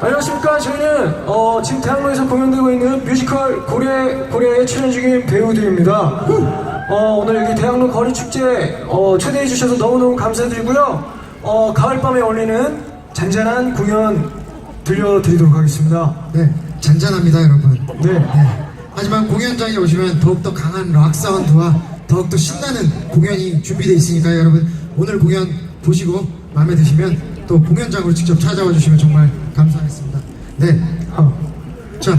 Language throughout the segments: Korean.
안녕하십니까. 저희는 어, 지금 대학로에서 공연되고 있는 뮤지컬 고래, 고래에 출연 중인 배우들입니다. 어, 오늘 여기 대학로 거리 축제 어, 초대해 주셔서 너무너무 감사드리고요. 어, 가을밤에 어울리는 잔잔한 공연 들려드리도록 하겠습니다. 네, 잔잔합니다, 여러분. 네. 하지만 공연장에 오시면 더욱더 강한 락 사운드와 더욱더 신나는 공연이 준비되어 있으니까 여러분 오늘 공연 보시고 마음에 드시면 또 공연장으로 직접 찾아와 주시면 정말 감사하겠습니다. 네, 어. 자,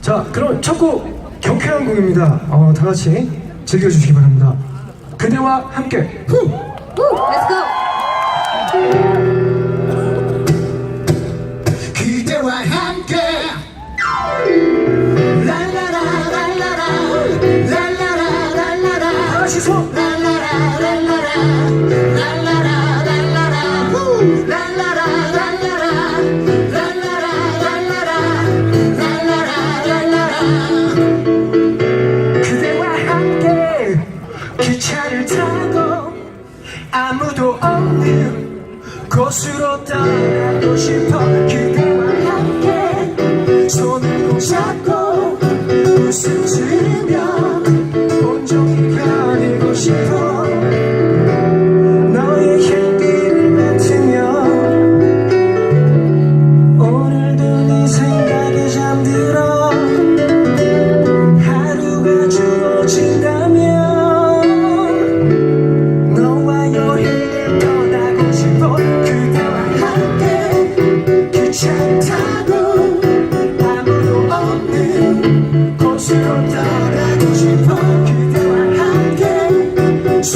자, 그럼 첫 곡 경쾌한 곡입니다. 어, 다 같이 즐겨주시기 바랍니다. 그대와 함께. 후! Let's go. 아무도 없는 곳으로 떠나고 싶어. 그대와 함께 손을 꼭 잡고 웃음 지으며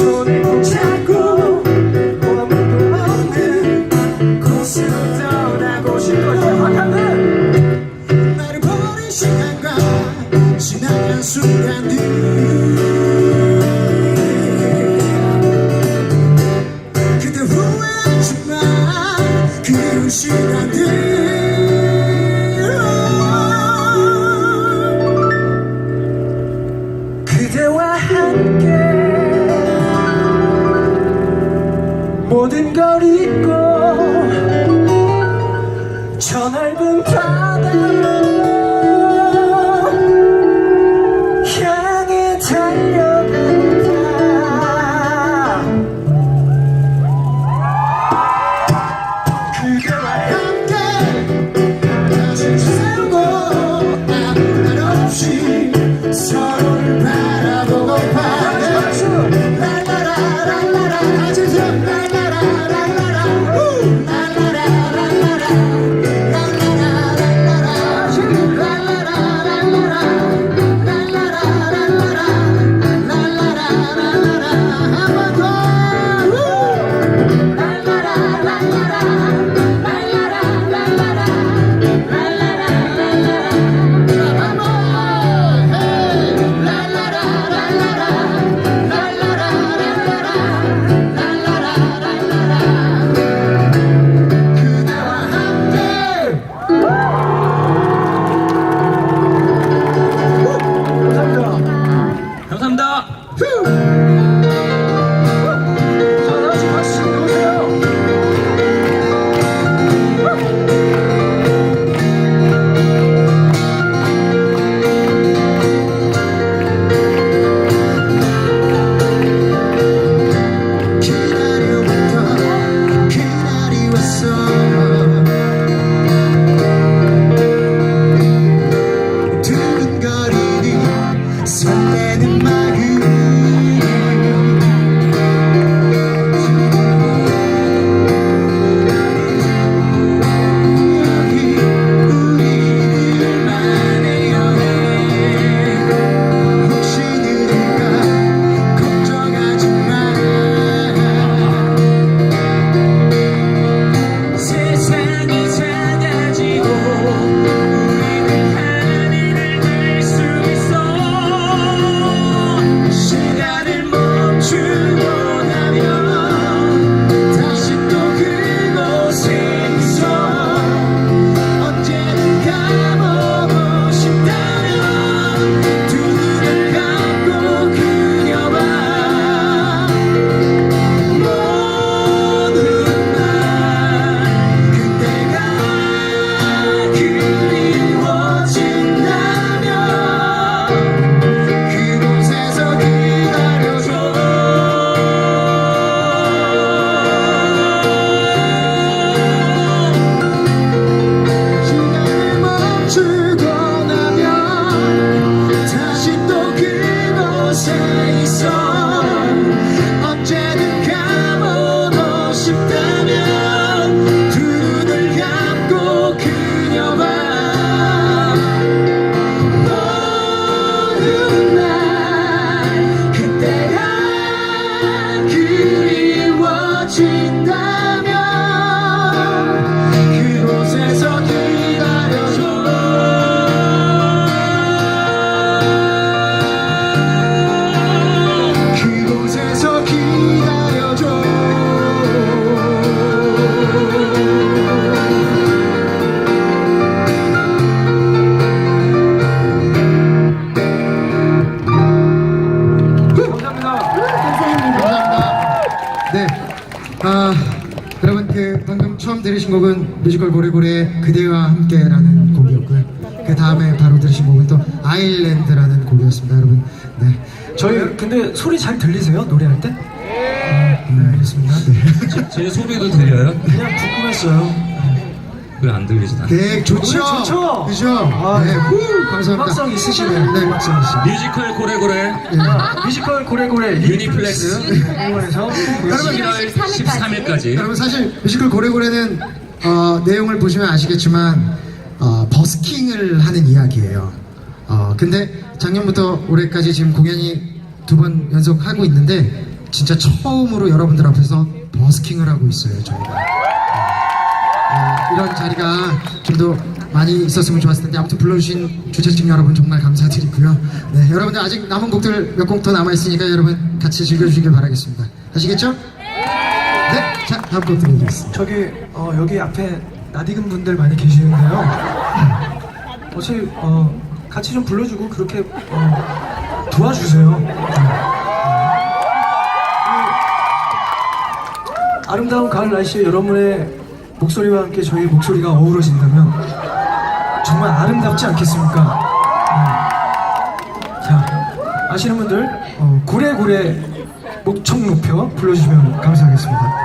함 모든 걸 잊고 저 넓은 바 들으신 곡은 뮤지컬 고래고래 그대와 함께라는 곡이었고요. 그 다음에 바로 들으신 곡은 또 아일랜드라는 곡이었습니다, 여러분. 네. 저희 근데 소리 잘 들리세요? 노래할 때? 네, 알겠습니다. 제 소리도 들려요? 그냥 궁금했어요. 왜안 들리진 않아요? 네, 좋죠. 노래 좋죠? 그죠? 아, 네, 후, 감사합니다. 음악성 있으시네요. 네, 음악성 있으시네. 뮤지컬 고래고래 자, 뮤지컬 고래고래 유니플렉스. 공원에서 여러분, 11월 13일까지 여러분 사실 뮤지컬 고래고래는 어, 내용을 보시면 아시겠지만 어, 버스킹을 하는 이야기예요. 어, 근데 작년부터 올해까지 지금 공연이 두 번 연속 하고 있는데 진짜 처음으로 여러분들 앞에서 버스킹을 하고 있어요 저희가. 어, 이런 자리가 좀 더 많이 있었으면 좋았을 텐데 아무튼 불러주신 주최측 여러분 정말 감사드리고요. 네, 여러분들 아직 남은 곡들 몇 곡 더 남아 있으니까 여러분 같이 즐겨주시길 바라겠습니다. 아시겠죠? 네, 자 다음 곡 들려드리겠습니다. 저기 어, 여기 앞에 낯익은 분들 많이 계시는데요. 어차피 어, 같이 좀 불러주고 그렇게 어, 도와주세요. 네. 이 아름다운 가을 날씨에 여러분의 목소리와 함께 저희 목소리가 어우러진다면 정말 아름답지 않겠습니까? 네. 자, 아시는 분들 어, 고래고래 목청 높여 불러주시면 감사하겠습니다.